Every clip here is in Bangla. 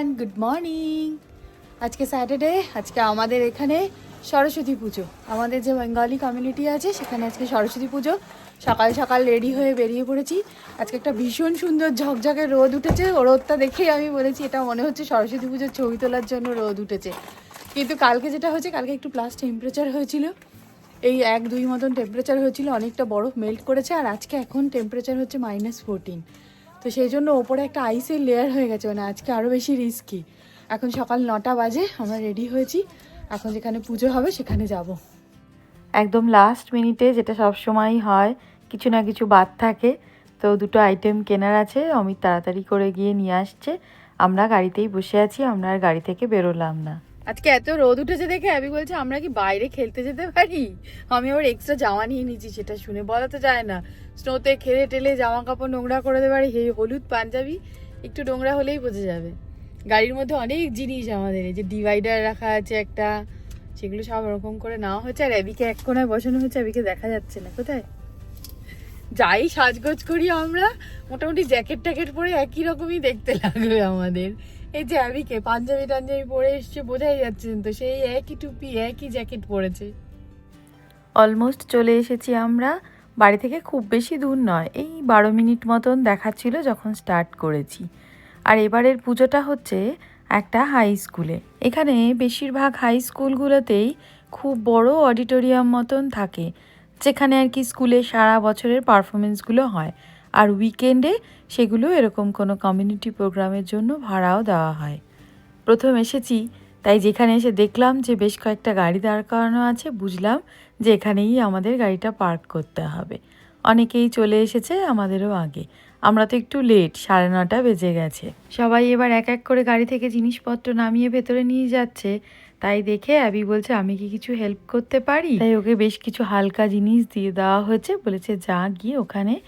এভরিওয়ান গুড মর্নিং আজকে স্যাটারডে আজকে আমাদের এখানে সরস্বতী পুজো। আমাদের যে বেঙ্গলি কমিউনিটি আছে, সেখানে আজকে সরস্বতী পুজো। সকাল সকাল রেডি হয়ে বেরিয়ে পড়েছি। আজকে একটা ভীষণ সুন্দর ঝকঝকে রোদ উঠেছে। রোদটা দেখেই আমি বলেছি, এটা মনে হচ্ছে সরস্বতী পুজোর ছবি তোলার জন্য রোদ উঠেছে। কিন্তু কালকে যেটা হয়েছে, কালকে একটু প্লাস টেম্পারেচার হয়েছিল। এই এক দুই মতন টেম্পারেচার হয়েছিল, অনেকটা বরফ মেল্ট করেছে। আর আজকে এখন টেম্পারেচার হচ্ছে মাইনাস ফোরটিন তো সেই জন্য ওপরে একটা আইসের লেয়ার হয়ে গেছে মানে আজকে আরও বেশি রিস্কি এখন সকাল নটা বাজে, আমরা রেডি হয়েছি। এখন যেখানে পুজো হবে সেখানে যাব। একদম লাস্ট মিনিটে যেটা সব সময়ই হয়, কিছু না কিছু বাদ থাকে। তো দুটো আইটেম কেনার আছে, অমিত তাড়াতাড়ি করে গিয়ে নিয়ে আসছে। আমরা গাড়িতেই বসে আছি, আমরা আর গাড়ি থেকে বেরোলাম না। আজকে এত রোদ উঠেছে দেখে আমি বলছি, আমরা কি বাইরে খেলতে যেতে পারি? আমি আবার এক্সট্রা জামা নিয়ে নিয়েছি, সেটা শুনে বলা তো যায় না। স্নোতে খেলে টেলে জামা কাপড় নোংরা করে দেবে, আর এই হলুদ পাঞ্জাবি, একটু নোংরা হলেই বোঝা যাবে। গাড়ির মধ্যে অনেক জিনিস আমাদের, এই যে ডিভাইডার রাখা আছে একটা, সেগুলো সব ওরকম করে নেওয়া হয়েছে আর এবিকে এক কোনায় বসানো হয়েছে এবিকে দেখা যাচ্ছে না, কোথায়? যাই সাজগোজ করি আমরা, মোটামুটি জ্যাকেট ট্যাকেট পরে একই রকমই দেখতে লাগবে আমাদের। এই যে আবিকে, পাঞ্জাবি টাঞ্জাবি পরে এসছে, বোঝাই যাচ্ছে তো, সেই একই টুপি, একই জ্যাকেট পরেছে। অলমোস্ট চলে এসেছি আমরা, বাড়ি থেকে খুব বেশি দূর নয়, এই বারো মিনিট মতন দেখাচ্ছিল যখন স্টার্ট করেছি। আর এবারের পুজোটা হচ্ছে একটা হাই স্কুলে এখানে বেশিরভাগ হাই স্কুলগুলোতেই খুব বড় অডিটোরিয়াম মতন থাকে, যেখানে আর কি স্কুলে সারা বছরের পারফরমেন্সগুলো হয়। আর উইকেন্ডে সেগুলো এরকম কোনো কমিউনিটি প্রোগ্রামের জন্য ভাড়াও দেওয়া হয়। প্রথম এসেছি, তাই যেখানে এসে দেখলাম যে বেশ কয়েকটা গাড়ি দাঁড় করানো আছে, বুঝলাম যে এখানেই আমাদের গাড়িটা পার্ক করতে হবে। অনেকেই চলে এসেছে, আমাদেরও আগে। আমরা তো একটু লেট সাড়ে নটা বেজে গেছে। সবাই এবার এক এক করে গাড়ি থেকে জিনিসপত্র নামিয়ে ভেতরে নিয়ে যাচ্ছে। তাই দেখে অ্যাবি বলছে, আমি কি কিছু হেল্প করতে পারি? তাই ওকে বেশ কিছু হালকা জিনিস দিয়ে দেওয়া হয়েছে, বলেছে, যা গিয়ে ওখানে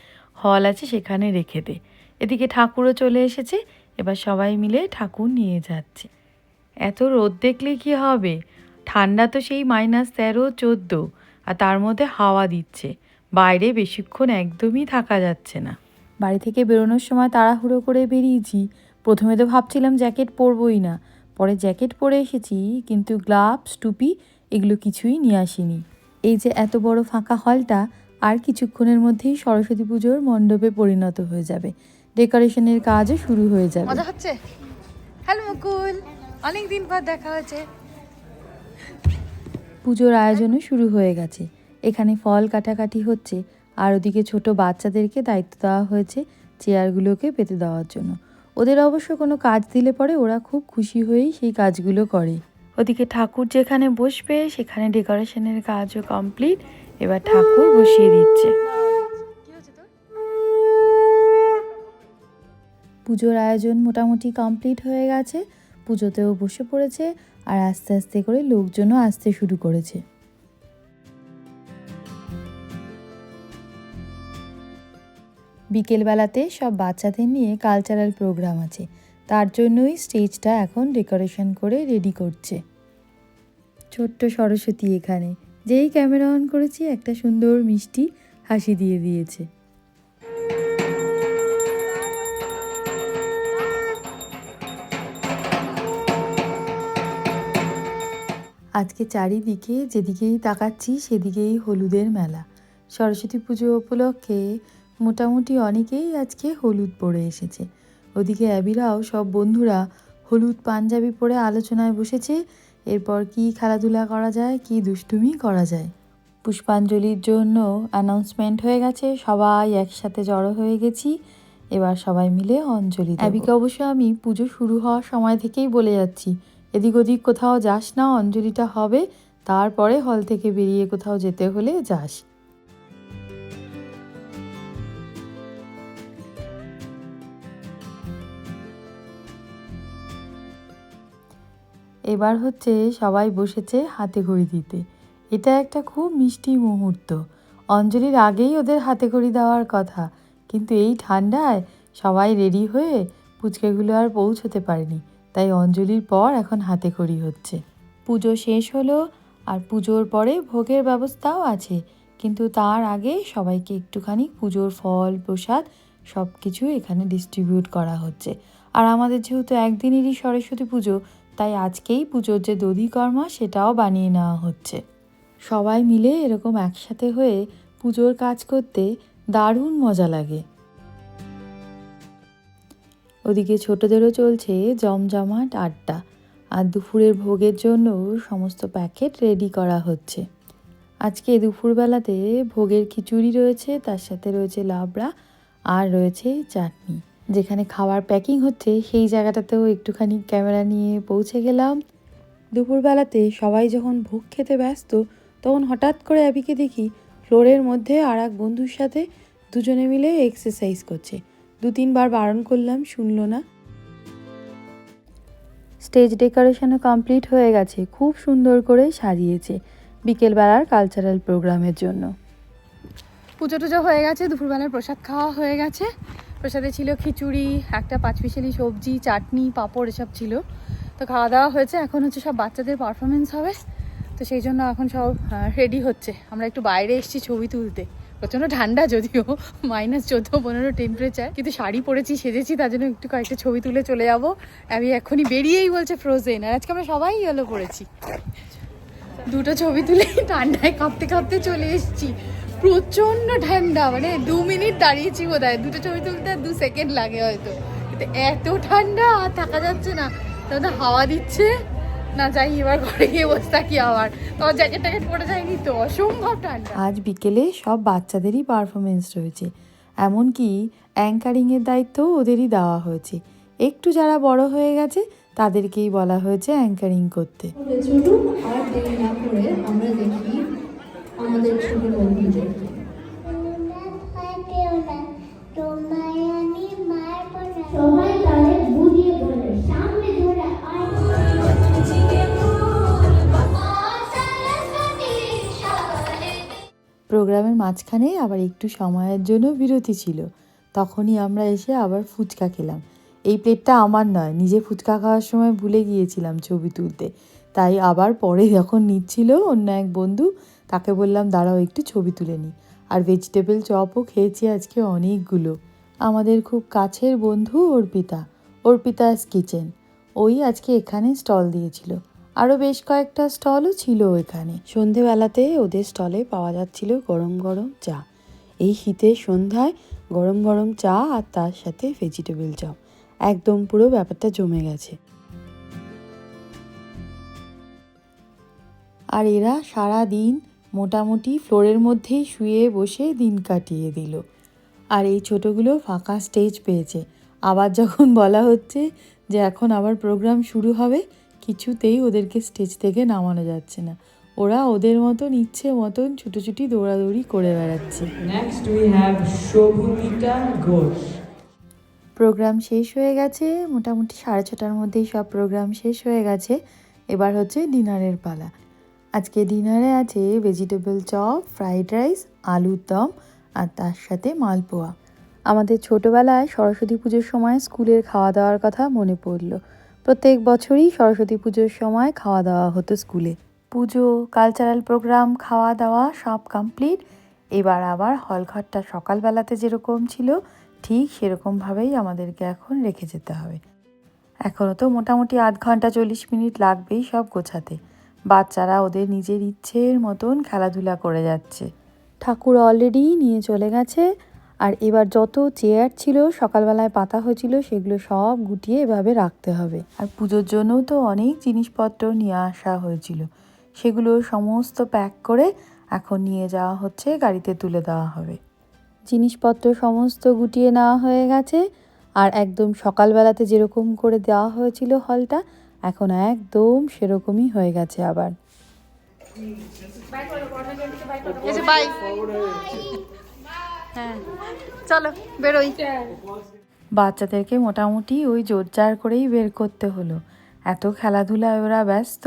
হল আছে সেখানে রেখে দে। এদিকে ঠাকুরও চলে এসেছে, এবার সবাই মিলে ঠাকুর নিয়ে যাচ্ছে। এত রোদ দেখলে কি হবে? ঠান্ডা তো সেই মাইনাস তেরো, চোদ্দ, আর তার মধ্যে হাওয়া দিচ্ছে। বাইরে বেশিক্ষণ একদমই থাকা যাচ্ছে না। বাড়ি থেকে বেরোনোর সময় তাড়াহুড়ো করে বেরিয়েছি। প্রথমে তো ভাবছিলাম জ্যাকেট পরবই না। পরে জ্যাকেট পরে এসেছি, কিন্তু গ্লাভস, টুপি এগুলো কিছুই নিয়ে আসিনি। এই যে এত বড় ফাঁকা হলটা আর কিছুক্ষণের মধ্যেই সরস্বতী পুজোর মণ্ডপে পরিণত হয়ে যাবে। ডেকোরেশনের কাজও শুরু হয়ে যাবে। মজা হচ্ছে? হ্যালো মুকুল অনেক দিন পর দেখা হয়েছে পুজোর আয়োজনও শুরু হয়ে গেছে। এখানে ফল কাটাকাটি হচ্ছে আর ওদিকে ছোট বাচ্চাদেরকে দায়িত্ব দেওয়া হয়েছে চেয়ারগুলোকে পেতে দেওয়ার জন্য। ওদের অবশ্য কোনো কাজ দিলে পরে ওরা খুব খুশি হয়েই সেই কাজগুলো করে। ওদিকে ঠাকুর যেখানে বসবে সেখানে ডেকোরেশনের কাজও কমপ্লিট। এবার ঠাকুর বসিয়ে দিচ্ছে। কি হচ্ছে তোর পুজোর আয়োজন মোটামুটি কমপ্লিট হয়ে গেছে পুজোতেও বসে পড়েছে আর আস্তে আস্তে করে লোকজনও আসতে শুরু করেছে। বিকেলবেলাতে সব বাচ্চাদের নিয়ে কালচারাল প্রোগ্রাম আছে তার জন্যই স্টেজটা এখন ডেকোরেশন করে রেডি করছে। ছোট্ট সরস্বতী এখানে যেই ক্যামেরা অন করেছি, একটা সুন্দর মিষ্টি হাসি দিয়ে দিয়েছে। আজকে চারিদিকে যেদিকেই তাকাচ্ছি, সেদিকেই হলুদের মেলা। সরস্বতী পুজো উপলক্ষে মোটামুটি অনেকেই আজকে হলুদ পরে এসেছে। ওদিকে অ্যাবিরাও সব বন্ধুরা হলুদ পাঞ্জাবি পরে আলোচনায় বসেছে। এরপর কি খেলাধুলা করা যায়, কি দুষ্টুমি করা যায়? পুষ্পাঞ্জলির জন্য অ্যানাউন্সমেন্ট হয়ে গেছে, সবাই একসাথে জড়ো হয়ে গেছি, এবার সবাই মিলে অঞ্জলি অ্যাবিকে অবশ্য আমি পুজো শুরু হওয়ার সময় থেকেই বলে যাচ্ছি, এদিক ওদিক কোথাও যাস না, অঞ্জলিটা হবে, তারপরে হল থেকে বেরিয়ে কোথাও যেতে হলে যাস। এবার হচ্ছে সবাই বসেছে হাতে ঘড়ি দিতে। এটা একটা খুব মিষ্টি মুহূর্ত। অঞ্জলির আগেই ওদের হাতে ঘড়ি দেওয়ার কথা। কিন্তু এই ঠান্ডায় সবাই রেডি হয়ে পুচকেগুলো আর পৌঁছতে পারেনি। তাই অঞ্জলির পর এখন হাতে খড়ি হচ্ছে। পুজো শেষ হলো আর পুজোর পরে ভোগের ব্যবস্থাও আছে। কিন্তু তার আগে সবাইকে একটুখানি পুজোর ফল, প্রসাদ সব কিছু এখানে ডিস্ট্রিবিউট করা হচ্ছে। আর আমাদের যেহেতু একদিনেরই সরস্বতী পুজো তাই আজকেই পুজোর যে দধিকর্মা সেটাও বানিয়ে নেওয়া হচ্ছে। সবাই মিলে এরকম একসাথে হয়ে পুজোর কাজ করতে দারুণ মজা লাগে। ওদিকে ছোটদেরও চলছে জমজমাট আড্ডা, আর দুপুরের ভোগের জন্য সমস্ত প্যাকেট রেডি করা হচ্ছে। আজকে দুপুরবেলাতে ভোগের খিচুড়ি রয়েছে, তার সাথে রয়েছে লাবড়া আর রয়েছে চাটনি। যেখানে খাবার প্যাকিং হচ্ছে, সেই জায়গাটাতেও একটুখানি ক্যামেরা নিয়ে পৌঁছে গেলাম। দুপুরবেলাতে সবাই যখন ভোগ খেতে ব্যস্ত, তখন হঠাৎ করে অ্যাবিকে দেখি ফ্লোরের মধ্যে আর এক বন্ধুর সাথে দুজনে মিলে এক্সারসাইজ করছে। দু তিনবার বারণ করলাম, শুনলো না। স্টেজ ডেকোরেশনও কমপ্লিট হয়ে গেছে, খুব সুন্দর করে সাজিয়েছে বিকেলবেলার কালচারাল প্রোগ্রামের জন্য। পুজো টুজো হয়ে গেছে, দুপুরবেলার প্রসাদ খাওয়া হয়ে গেছে। প্রসাদে ছিল খিচুড়ি, একটা পাঁচমিশালি সবজি, চাটনি, পাঁপড়, এসব ছিল। তো খাওয়া দাওয়া হয়েছে, এখন হচ্ছে সব বাচ্চাদের পারফরমেন্স হবে। তো সেই জন্য এখন সব রেডি হচ্ছে। আমরা একটু বাইরে এসেছি ছবি তুলতে। প্রচণ্ড ঠান্ডা যদিও মাইনাস চোদ্দ পনেরো টেম্পারেচার কিন্তু শাড়ি পরেছি, সেজেছি, তার জন্য একটু কয়েকটা ছবি তুলে চলে যাব। আমি এখনই বেরিয়েই বলছে ফ্রোজেন আর আজকে আমরা সবাই ইয়েলো পড়েছি দুটো ছবি তুলে ঠান্ডায় কাঁপতে কাঁপতে চলে এসেছি। প্রচণ্ড ঠান্ডা মানে দু মিনিট দাঁড়িয়েছি বোধ হয় দুটো ছবি তুলতে আর দু সেকেন্ড লাগে হয়তো। কিন্তু এত ঠান্ডা আর থাকা যাচ্ছে না। তখন হাওয়া দিচ্ছে। না যাই এবার ঘরে গিয়ে বসে থাকি আবার। তোমার জ্যাকেট ট্যাকেট পরে যায়নি তো? অসম্ভব ঠান্ডা। আজ বিকেলে সব বাচ্চাদেরই পারফরমেন্স রয়েছে। এমনকি অ্যাঙ্কারিংয়ের দায়িত্বও ওদেরই দেওয়া হয়েছে। একটু যারা বড় হয়ে গেছে তাদেরকেই বলা হয়েছে অ্যাঙ্কারিং করতে। চলুন আর দেরি না করে আমরা দেখি আমাদের ছোট বন্ধুদেরকে সবাই তাদের বুঝিয়ে বলে সামনে ধরে প্রোগ্রামের মাঝখানে আবার একটু সময়ের জন্য বিরতি ছিল। তখনই আমরা এসে আবার ফুচকা খেলাম। এই প্লেটটা আমার নয় নিজে ফুচকা খাওয়ার সময় ভুলে গিয়েছিলাম ছবি তুলতে। তাই আবার পরে যখন নিচ্ছিল অন্য এক বন্ধু, তাকে বললাম, দাঁড়াও, একটু ছবি তুলে নিই আর ভেজিটেবল চপও খেয়েছি আজকে অনেকগুলো। আমাদের খুব কাছের বন্ধু অর্পিতা। অর্পিতাস কিচেন। ওই আজকে এখানে স্টল দিয়েছিল। আরও বেশ কয়েকটা স্টলও ছিল এখানে সন্ধেবেলাতে ওদের স্টলে পাওয়া যাচ্ছিল গরম গরম চা। এই শীতের সন্ধ্যায় গরম গরম চা আর তার সাথে ভেজিটেবল চপ। একদম পুরো ব্যাপারটা জমে গেছে। আর এরা সারা দিন মোটামুটি ফ্লোরের মধ্যেই শুয়ে বসে দিন কাটিয়ে দিল। আর এই ছোটোগুলো ফাঁকা স্টেজ পেয়েছে। আবার যখন বলা হচ্ছে যে এখন আবার প্রোগ্রাম শুরু হবে কিছুতেই ওদেরকে স্টেজ থেকে নামানো যাচ্ছে না। ওরা ওদের মতন ইচ্ছে মতন ছুটোছুটি দৌড়াদৌড়ি করে বেড়াচ্ছে। Ghosh. প্রোগ্রাম শেষ হয়ে গেছে। মোটামুটি সাড়ে ছটার মধ্যেই সব প্রোগ্রাম শেষ হয়ে গেছে। এবার হচ্ছে ডিনারের পালা। আজকে ডিনারে আছে ভেজিটেবল চপ, ফ্রাইড রাইস, আলুর দম আর তার সাথে মালপোয়া। আমাদের ছোটোবেলায় সরস্বতী পুজোর সময় স্কুলের খাওয়া দাওয়ার কথা মনে পড়ল। প্রত্যেক বছরই সরস্বতী পুজোর সময় খাওয়া দাওয়া হতো স্কুলে। পুজো, কালচারাল প্রোগ্রাম খাওয়া দাওয়া সব কমপ্লিট। এবার আবার হলঘরটা সকালবেলাতে যেরকম ছিল, ঠিক সেরকমভাবেই আমাদেরকে এখন রেখে যেতে হবে। এখনও তো মোটামুটি আধ ঘণ্টা চল্লিশ মিনিট লাগবেই সব গোছাতে। বাচ্চারা ওদের নিজের ইচ্ছের মতন খেলাধুলা করে যাচ্ছে। ঠাকুর অলরেডি নিয়ে চলে গেছে। আর এবার যত চেয়ার ছিল, সকালবেলায় পাতা হয়েছিল, সেগুলো সব গুটিয়ে এভাবে রাখতে হবে। আর পুজোর জন্যও তো অনেক জিনিসপত্র নিয়ে আসা হয়েছিল। সেগুলো সমস্ত প্যাক করে এখন নিয়ে যাওয়া হচ্ছে, গাড়িতে তুলে দেওয়া হবে। জিনিসপত্র সমস্ত গুটিয়ে নেওয়া হয়ে গেছে। আর একদম সকালবেলাতে যেরকম করে দেওয়া হয়েছিল হলটা এখন একদম সেরকমই হয়ে গেছে আবার। হ্যাঁ চলো বেরোই। বাচ্চাদেরকে মোটামুটি ওই জোরজার করেই বের করতে হলো। এত খেলাধুলায় ওরা ব্যস্ত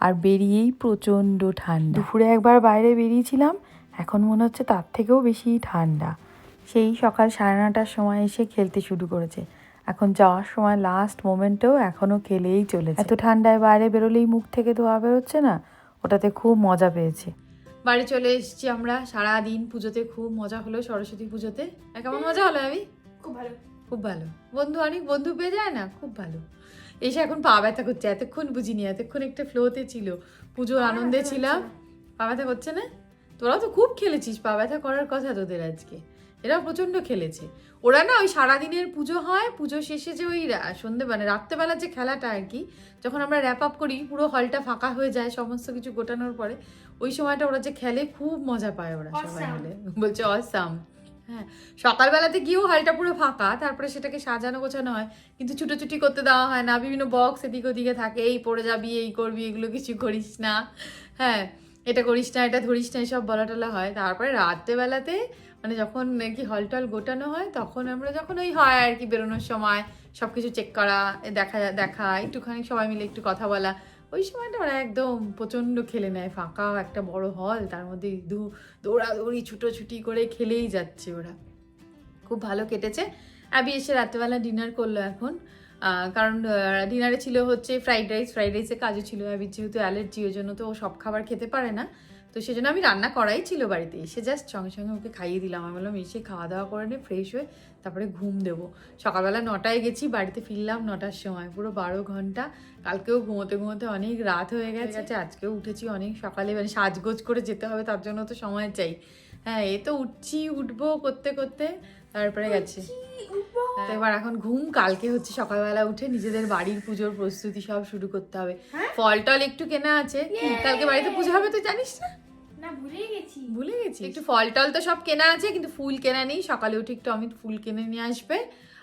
আর বেরিয়েই প্রচণ্ড ঠান্ডা। দুপুরে একবার বাইরে বেরিয়েছিলাম এখন মনে হচ্ছে তার থেকেও বেশি ঠান্ডা। সেই সকাল সাড়ে নটার সময় এসে খেলতে শুরু করেছে। এখন যাওয়ার সময় লাস্ট মোমেন্টেও এখনও খেলেই চলেছে। এত ঠান্ডায় বাইরে বেরোলেই মুখ থেকে ধোয়া বেরোচ্ছে না? ওটাতে খুব মজা পেয়েছে। বাড়ি চলে এসেছি আমরা সারা দিন পুজোতে খুব মজা হলো সরস্বতী পুজোতে। কেমন মজা হলো আমি খুব ভালো। খুব ভালো। বন্ধু অনেক বন্ধু পেয়ে যায় না? খুব ভালো। এসে এখন পা ব্যথা করছে এতক্ষণ বুঝিনি এতক্ষণ একটা ফ্লোতে ছিল। পুজোর আনন্দে ছিলাম। পা ব্যথা করছে না? তোরা তো খুব খেলেছিস পা ব্যথা করার কথা তোদের আজকে। এরা প্রচণ্ড খেলেছে। ওরা না ওই সারাদিনের পুজো হয় পুজো শেষে যে ওই সন্ধে মানে রাত্রেবেলা যে খেলাটা আর কি যখন আমরা র্যাপ আপ করি পুরো হলটা ফাঁকা হয়ে যায় সমস্ত কিছু গোটানোর পরে ওই সময়টা ওরা যে খেলে খুব মজা পায় ওরা সবাই মিলে। বলছে অসাম হ্যাঁ সকালবেলাতে গিয়েও হলটা পুরো ফাঁকা তারপরে সেটাকে সাজানো গোছানো হয় কিন্তু ছুটোছুটি করতে দেওয়া হয় না বিভিন্ন বক্স এদিক ওদিকে থাকে এই পড়ে যাবি এই করবি এগুলো কিছু করিস না। হ্যাঁ এটা করিস না, এটা ধরিস না, এসব বলা টলা হয়। তারপরে রাত্রেবেলাতে মানে যখন নাকি হল টল গোটানো হয়, তখন আমরা যখন ওই হয় আর কি বেরোনোর সময় সব কিছু চেক করা, দেখা দেখা, একটুখানি সবাই মিলে একটু কথা বলা। ওই সময়টা ওরা একদম প্রচণ্ড খেলে নেয়, ফাঁকা একটা বড় হল, তার মধ্যে দু, দৌড়াদৌড়ি, ছুটোছুটি করে খেলেই যাচ্ছে ওরা। খুব ভালো কেটেছে। অ্যাবি এসে রাত্রেবেলা ডিনার করল এখন। কারণ ডিনারে ছিল হচ্ছে ফ্রাইড রাইস ফ্রাইড রাইসে কাজও ছিল অ্যাবির যেহেতু অ্যালার্জি ওই জন্য তো ও সব খাবার খেতে পারে না। তো সেজন্য আমি রান্না করাই ছিল বাড়িতে। এসে জাস্ট সঙ্গে সঙ্গে ওকে খাইয়ে দিলাম। আমি বললাম এসে খাওয়া দাওয়া করে নে ফ্রেশ হয়ে তারপরে ঘুম দেবো। সকালবেলা নটায় গেছি বাড়িতে ফিরলাম নটার সময়। পুরো বারো ঘণ্টা। কালকেও ঘুমোতে ঘুমোতে অনেক রাত হয়ে গেছে। আজকেও উঠেছি অনেক সকালে। মানে সাজগোজ করে যেতে হবে তার জন্য তো সময় চাই। হ্যাঁ এ তো উঠছি উঠবো করতে করতে। তারপরে গেছে। এবার এখন ঘুম কালকে হচ্ছে সকালবেলা উঠে নিজেদের বাড়ির পুজোর প্রস্তুতি সব শুরু করতে হবে। ফল টল একটু কেনা আছে। কালকে বাড়িতে পুজো হবে তো জানিস না? না ভুলে গেছি। ভুলে গেছি একটু ফল টল তো সব কেনা আছে কিন্তু ফুল কেনা নেই। সকালে উঠে একটু অমিত ফুল কিনে নিয়ে আসবে।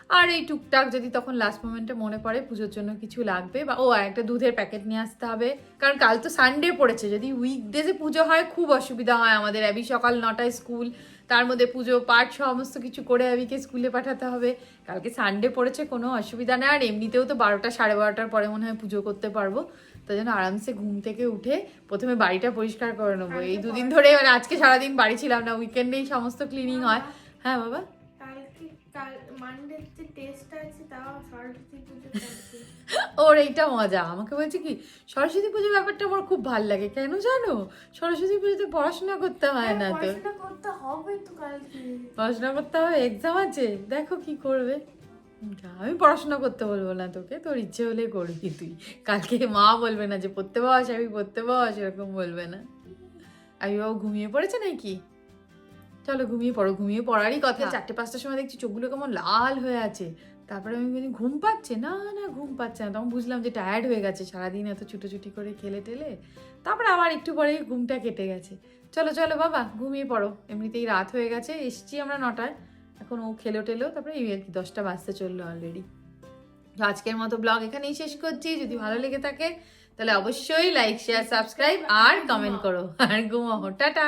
আর এই টুকটাক যদি তখন লাস্ট মোমেন্টে মনে পড়ে পুজোর জন্য কিছু লাগবে বা ও একটা দুধের প্যাকেট নিয়ে আসতে হবে। কারণ কাল তো সানডে পড়েছে যদি উইকডেজে পুজো হয় খুব অসুবিধা হয় আমাদের। অ্যাবি সকাল নটায় স্কুল তার মধ্যে পুজো পাঠ সমস্ত কিছু করে অ্যাবিকে স্কুলে পাঠাতে হবে। কালকে সানডে পড়েছে কোনো অসুবিধা নেই। আর এমনিতেও তো বারোটা সাড়ে বারোটার পরে মনে হয় পুজো করতে পারব। তাই জন্য আরামসে ঘুম থেকে উঠে প্রথমে বাড়িটা পরিষ্কার করে নেব। এই দুদিন ধরে মানে আজকে সারাদিন বাড়ি ছিলাম না উইকেন্ডেই সমস্ত ক্লিনিং হয়। হ্যাঁ বাবা? কালকে কাল মানডে টেস্ট আছে তাও সরস্বতী পুজো ওর এইটা মজা। আমাকে বলছে কি সরস্বতী পুজোর ব্যাপারটা আমার খুব ভালো লাগে। কেন জানো? সরস্বতী পুজোতে পড়াশোনা করতে হয় না তো। পড়াশোনা করতে হবে তো কালকে। পড়াশোনা করতে হবে এক্সাম আছে। দেখো কি করবে। আমি পড়াশোনা করতে বলব না তোকে তোর ইচ্ছে হলে করবি তুই। কালকে মা বলবে না যে পড়তে বস আমি পড়তে বস এরকম বলবে না। আমি বাবু ঘুমিয়ে পড়েছে নাকি? চলো ঘুমিয়ে পড়ো ঘুমিয়ে পড়ারই কথা। চারটে পাঁচটার সময় দেখছি চোখগুলো কেমন লাল হয়ে আছে। তারপরে আমি বলি ঘুম পাচ্ছে? না না ঘুম পাচ্ছে না। তখন বুঝলাম যে টায়ার্ড হয়ে গেছে সারাদিন এত ছুটোছুটি করে খেলে টেলে। তারপরে আবার একটু পরেই ঘুমটা কেটে গেছে। চলো চলো বাবা ঘুমিয়ে পড়ো। এমনিতেই রাত হয়ে গেছে এসছি আমরা নটায়। এখন ও খেলো টেলো তারপরে এই আর কি দশটা বাজতে চলল অলরেডি তো আজকের মতো ব্লগ এখানেই শেষ করছি। যদি ভালো লেগে থাকে তাহলে অবশ্যই লাইক শেয়ার সাবস্ক্রাইব আর কমেন্ট করো। আর ঘুমাও। টাটা!